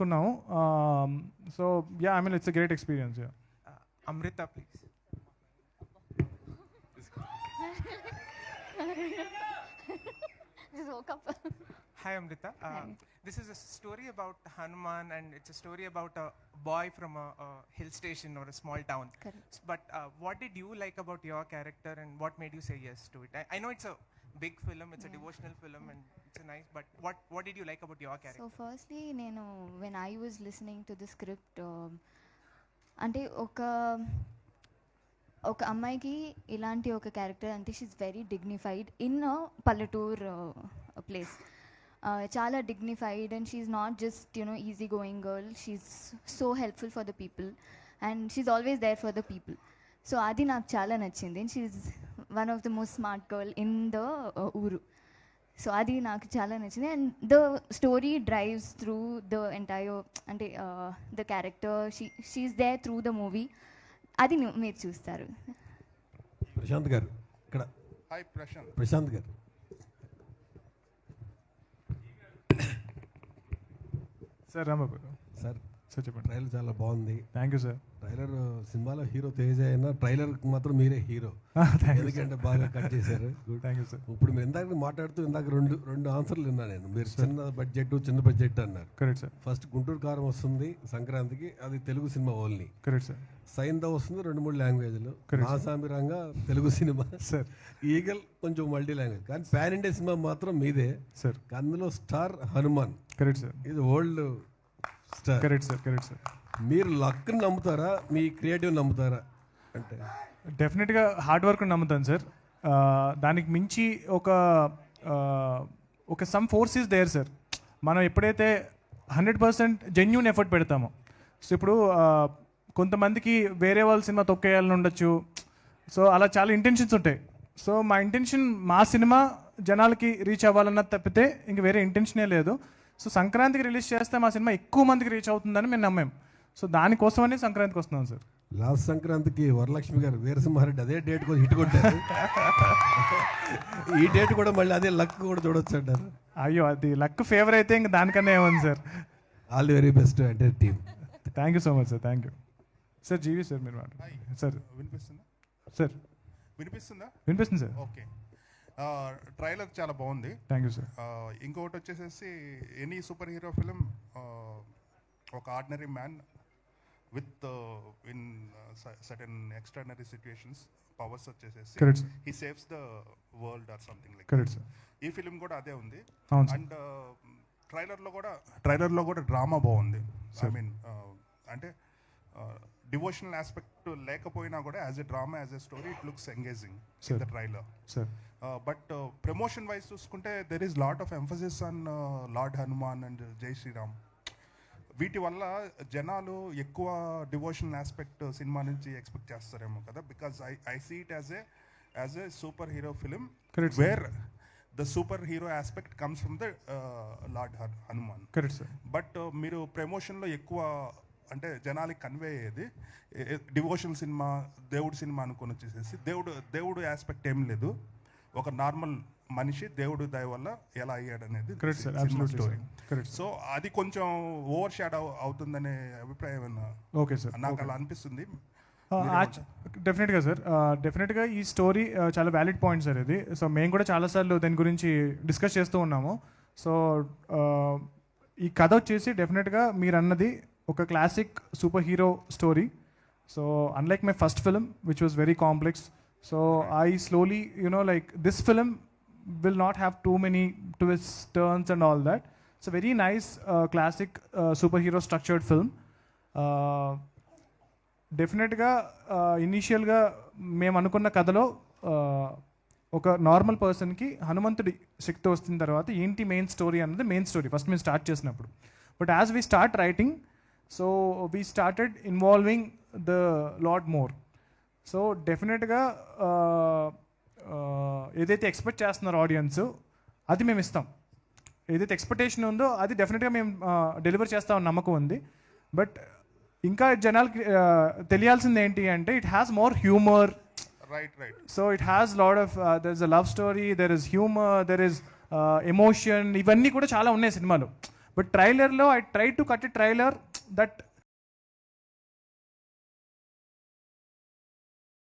నేర్చుకున్నాము so yeah I mean it's a great experience yeah Uh, Amrita, please. Just woke up. Hi, Amrita. Uh, Hi. This is a story about Hanuman, and it's a story about a boy from a, a hill station or a small town. Correct. But uh, what did you like about your character, and what made you say yes to it? I, I know it's a big film, it's a Yeah. devotional film, and it's a nice. But what what did you like about your character? So firstly నేను when I was listening to the script అంటే ఒక ఒక అమ్మాయికి ఇలాంటి ఒక character అంటే she's very dignified in పల్లెటూర్ place చాలా dignified and she's not just you know easy going girl she's so helpful for the people and she's always there for the people so అది నాకు చాలా నచ్చింది and she's one of the most smart girl in the ఊరు. So అది నాకు చాలా నచ్చింది. And the story drives through the entire అంటే the character she she's there through the movie అది మీరు చూస్తారు. ప్రశాంత్ గారు ఇక్కడ. Hi Prashanth. Prashanth garu. Sir Rambabu. Sir చెప్పండి. ట్రైలర్ చాలా బాగుంది. థ్యాంక్ యూ సార్ ట్రైలర్ సినిమాలో హీరో తేజ అయినా ట్రైలర్ మాత్రం మీరే హీరో. ఎందుకంటే బాగా కట్ చేశారు. గుడ్ థ్యాంక్ యూ సార్ ఇప్పుడు మీరు ఇందాక మాట్లాడుతూ ఇందాక రెండు రెండు ఆన్సర్లు విన్నా నేను. మీరు చిన్న బడ్జెట్ చిన్న బడ్జెట్ అన్నారు. కరెక్ట్ సార్ ఫస్ట్ గుంటూరు కారం వస్తుంది సంక్రాంతికి అది తెలుగు సినిమా ఓన్లీ కరెక్ట్ సార్ సైంధవ్ వస్తుంది రెండు మూడు లాంగ్వేజ్లు. నాసామిరంగా తెలుగు సినిమా. సార్ ఈగల్ కొంచెం మల్టీ లాంగ్వేజ్ కానీ పాన్ ఇండియా సినిమా మాత్రం మీదే. సార్ అందులో స్టార్ హనుమాన్. కరెక్ట్ సార్ ఇది old star correct sir correct sir మీరు లక్ని నమ్ముతారా? మీ క్రియేటివ్ నమ్ముతారా? అంటే డెఫినెట్గా హార్డ్ వర్క్ నమ్ముతాను సార్ దానికి మించి ఒక ఒక some force is there sir మనం ఎప్పుడైతే హండ్రెడ్ పర్సెంట్ జెన్యున్ ఎఫర్ట్ పెడతామో. సో ఇప్పుడు కొంతమందికి వేరే వాళ్ళ సినిమా తొక్కేయాలని ఉండొచ్చు. సో అలా చాలా ఇంటెన్షన్స్ ఉంటాయి. సో మా ఇంటెన్షన్ మా సినిమా జనాలకి రీచ్ అవ్వాలన్నది తప్పితే ఇంక వేరే ఇంటెన్షనే లేదు. సో సంక్రాంతికి రిలీజ్ చేస్తే మా సినిమా ఎక్కువ మందికి రీచ్ అవుతుందని మేము నమ్మాం. సో దానికోసమని సంక్రాంతికి వస్తున్నాం సార్. లాస్ట్ సంక్రాంతికి వరలక్ష్మి గారు వీరసింహారెడ్డి అదే డేట్ కోసం హిట్ కొట్టారు. ఈ డేట్ కూడా మళ్ళీ అదే లక్ కూడా చూడొచ్చు అంటారు. అయ్యో అది లక్ ఫేవర్ అయితే ఇంక దానికన్నా ఏముంది sir. All the very best అంటే team. Thank you so much sir thank you sir GV sir మీరు మాట సార్. వినిపిస్తుందా? సార్. వినిపిస్తుందా? వినిపిస్తుంది సార్. ఓకే ట్రైలర్ చాలా బాగుంది. థ్యాంక్ యూ సార్ ఇంకొకటి వచ్చేసేసి ఎనీ సూపర్ హీరో ఫిలిం ఒక ordinary man with in certain extraordinary situations powers వచ్చేసేసి. He saves the world or something like correct sir ఈ ఫిలిం కూడా అదే ఉంది. అండ్ ట్రైలర్లో కూడా ట్రైలర్లో కూడా డ్రామా బాగుంది. ఐ మీన్ అంటే డివోషనల్ ఆస్పెక్ట్ లేకపోయినా కూడా as a drama as a story it looks engaging Sir. The trailer sir but promotion wise చూసుకుంటే there is lot of emphasis on lord Hanuman and Jai Shriram వీటి వల్ల జనాలు ఎక్కువ devotional aspect cinema నుంచి expect చేస్తారేమో కదా because I I see it as a as a super hero film. Where the super hero aspect comes from the lord Hanuman correct sir but మీరు ప్రమోషన్లో ఎక్కువ అంటే జనాలకి కన్వే అయ్యేది. డివోషన్ సినిమా దేవుడు సినిమా అనుకొని వచ్చేసేసి దేవుడు దేవుడు ఆస్పెక్ట్ ఏం లేదు. ఒక నార్మల్ మనిషి దేవుడు దయ వల్ల ఎలా అయ్యాడు అనేది స్టోరీ సో అది కొంచెం ఓవర్ షాడ్ అవుతుందనే అభిప్రాయం ఏమన్నా ఓకే సార్ నాకు అలా అనిపిస్తుంది. డెఫినెట్గా సార్ డెఫినెట్గా ఈ స్టోరీ చాలా వ్యాలిడ్ పాయింట్ సార్ ఇది. సో మేము కూడా చాలాసార్లు దీని గురించి డిస్కస్ చేస్తూ ఉన్నాము. సో ఈ కథ వచ్చేసి డెఫినెట్గా మీరు అన్నది ఒక classic super hero story so unlike my first film which was very complex so I slowly you know like this film will not have too many twists, turns, and all that. It's a very nice, uh, classic uh, superhero structured film. Uh, డెఫినెట్గా ఇనీషియల్గా uh, మేము అనుకున్న కథలో uh, ఒక normal పర్సన్కి హనుమంతుడి శక్తి వస్తున్న తర్వాత ఏంటి మెయిన్ స్టోరీ అన్నది మెయిన్ స్టోరీ ఫస్ట్ మేము స్టార్ట్ చేసినప్పుడు but as we start writing so we started involving the lot more so డెఫినెట్గా ఏదైతే ఎక్స్పెక్ట్ చేస్తున్నారో ఆడియన్స్ అది మేము ఇస్తాం. ఏదైతే ఎక్స్పెక్టేషన్ ఉందో అది డెఫినెట్గా మేము డెలివర్ చేస్తామని నమ్మకం ఉంది. బట్ ఇంకా జనాలకి ఆ, తెలియాల్సింది ఏంటి అంటే it has more humour right right so it has lot of there is a love story there is humour there is emotion ఇవన్నీ కూడా చాలా ఉన్నాయి సినిమాలో. బట్ ట్రైలర్లో I try to cut a trailer that